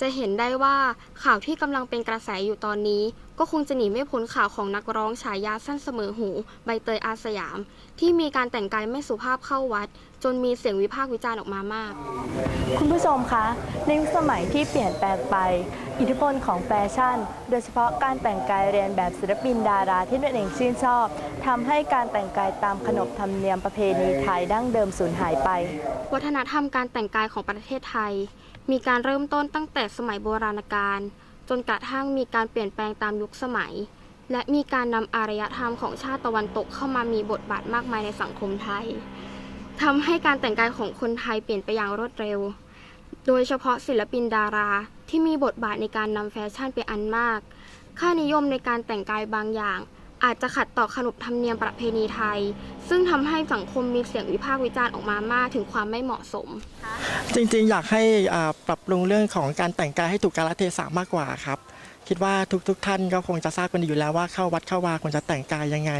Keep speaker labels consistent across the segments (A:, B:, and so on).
A: จะเห็นได้ว่าข่าวที่กำลังเป็นกระแสอยู่ตอนนี้ ก็คงจะหนีไม่พ้นข่าวของนักร้องฉายาสั้นเสมอหู ใบเตยอาสยาม ที่มีการแต่งกายไม่สุภาพเข้าวัด จนมีเสียงวิพากษ์วิจารณ์ออกมามาก
B: คุณผู้ชมคะในยุคสมัยที่เปลี่ยนแปลงไป อิทธิพลของแฟชั่น โดยเฉพาะการแต่งกายเรียนแบบศิลปินดาราที่ตนเองชื่นชอบทำให้การแต่งกายตามขนบธรรมเนียมประเพณีไทยดั้งเดิมสูญหายไป
A: วัฒนธรรมการแต่งกายของประเทศไทย มีการเริ่มต้นตั้งแต่สมัยโบราณกาล จนกระทั่งมีการเปลี่ยนแปลงตามยุคสมัย และมีการนำอารยธรรมของชาติตะวันตกเข้ามามีบทบาทมากมายในสังคมไทยทำให้การแต่งกายของคนไทยเปลี่ยนไปอย่างรวดเร็ว โดยเฉพาะศิลปินดาราที่มีบทบาทในการนำแฟชั่นไปอันมาก ค่านิยมในการแต่งกายบางอย่าง อาจจะขัดต่อขนบธรรมเนียมประเพณีไทย ซึ่งทำให้สังคมมีเสียงวิพากษ์วิจารณ์ออกมามากถึงความไม่เหมาะสม
C: จริงๆ อยากให้อ่าปรับปรุงเรื่องของการแต่งกายให้ถูกกาลเทศะมากกว่าครับ คิดว่าทุกๆทท่านก็คงจะทราบกันดีอยู่แล้วว่าเข้าวัดเข้าวาควรจะแต่งกายยังไง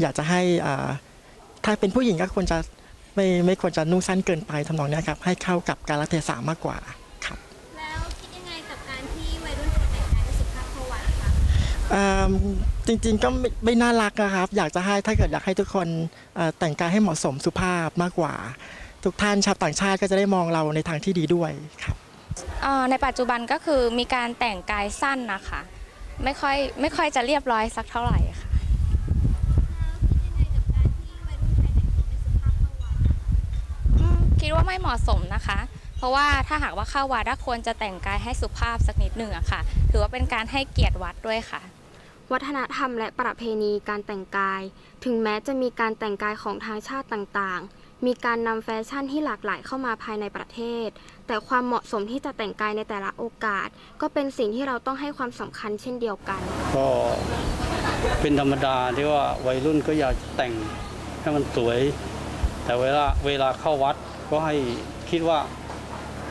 C: อยากจะให้อ่าถ้าเป็นผู้หญิงก็ควรจะไม่ไม่ควรจะนุ่งสั้นเกินไปทำนองเนี้ยครับให้เข้ากับกาลเทศะมากกว่า อ่าจริงๆก็ไม่ไม่น่ารักนะครับ อยากจะให้ถ้าเกิดอยากให้ทุกคนเอ่อแต่งกายให้เหมาะสมสุภาพมากกว่า ทุกท่านชาวต่างชาติก็จะได้มองเราในทางที่ดีด้วยครับ
D: เอ่อในปัจจุบันก็คือมีการแต่งกายสั้นนะคะ ไม่ค่อยไม่ค่อยจะเรียบร้อยสักเท่าไหร่ค่ะ
E: คิดยังไงกับการที่วัยรุ่นไทยแต่งตัวไม่สุภาพเข้าวัด
D: คิดว่าไม่เหมาะสมนะคะ เพราะว่าถ้าหากว่าเข้าวัดถ้าควรจะแต่งกายให้สุภาพสักนิดหนึ่งอะค่ะ ถือว่าเป็นการให้เกียรติวัดด้วยค่ะ
A: วัฒนธรรมและประเพณีการแต่งกาย ถึงแม้จะมีการแต่งกายของทางชาติต่างๆ มีการนำแฟชั่นที่หลากหลายเข้ามาภายในประเทศ แต่ความเหมาะสมที่จะแต่งกายในแต่ละโอกาส ก็เป็นสิ่งที่เราต้องให้ความสำคัญเช่นเดียวกัน
F: ก็เป็นธรรมดาที่ว่าวัยรุ่นก็อยากแต่งให้มันสวย แต่เวลาเวลาเข้าวัดก็ให้คิดว่า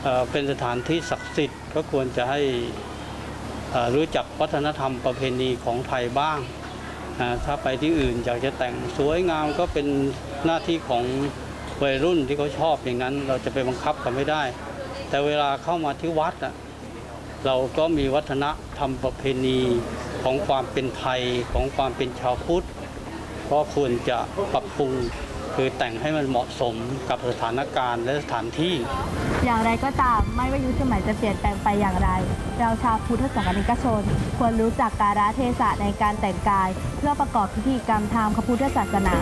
F: เเป็นสถานที่ศักดิ์สิทธิ์ก็ควรจะให้ รู้จักวัฒนธรรมประเพณีของไทยบ้าง ถ้าไปที่อื่นอยากจะแต่งสวยงามก็เป็นหน้าที่ของวัยรุ่นที่เขาชอบอย่างนั้น เราจะไปบังคับเขาไม่ได้ แต่เวลาเข้ามาที่วัดเราก็มีวัฒนธรรมประเพณีของความเป็นไทยของความเป็นชาวพุทธก็ควรจะปรับปรุง คือแต่งให้มันเหมาะสมกับสถานการณ์และสถานที่
B: อย่างไรก็ตามไม่ว่ายุคสมัยจะเปลี่ยนแปลงไปอย่างไร เราชาวพุทธศาสนิกชน ควรรู้จักการะเทศะในการแต่งกาย เพื่อประกอบพิธีกรรมทางพระพุทธศาสนา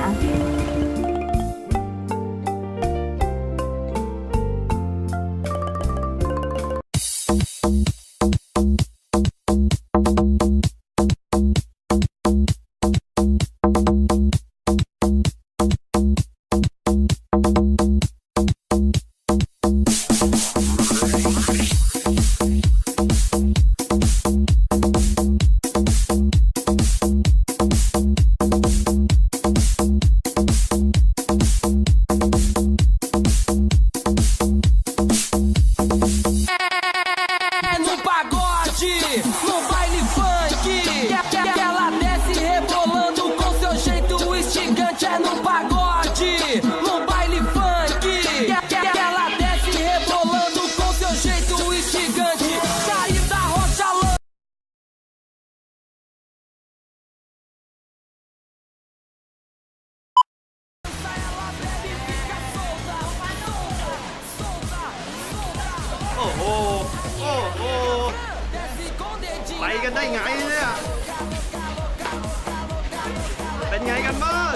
G: ไปกันได้ไงเนี่ย เป็นไงกันบ้าง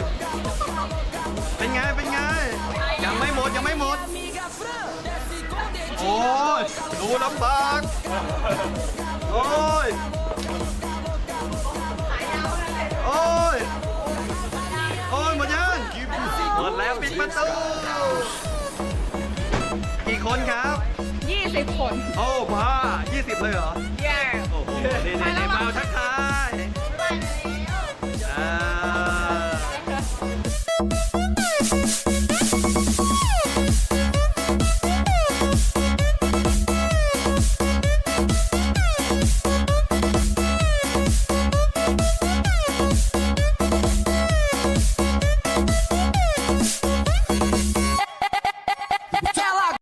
G: เป็นไง เป็นไง ยังไม่หมด ยังไม่หมด โอ้ย ดูลำบาก โอ้ย
H: คน
G: โอ้บ้า20 เลยเหรอ
H: เย้
G: โอ้โหนี่นี่นี่มาทักทาย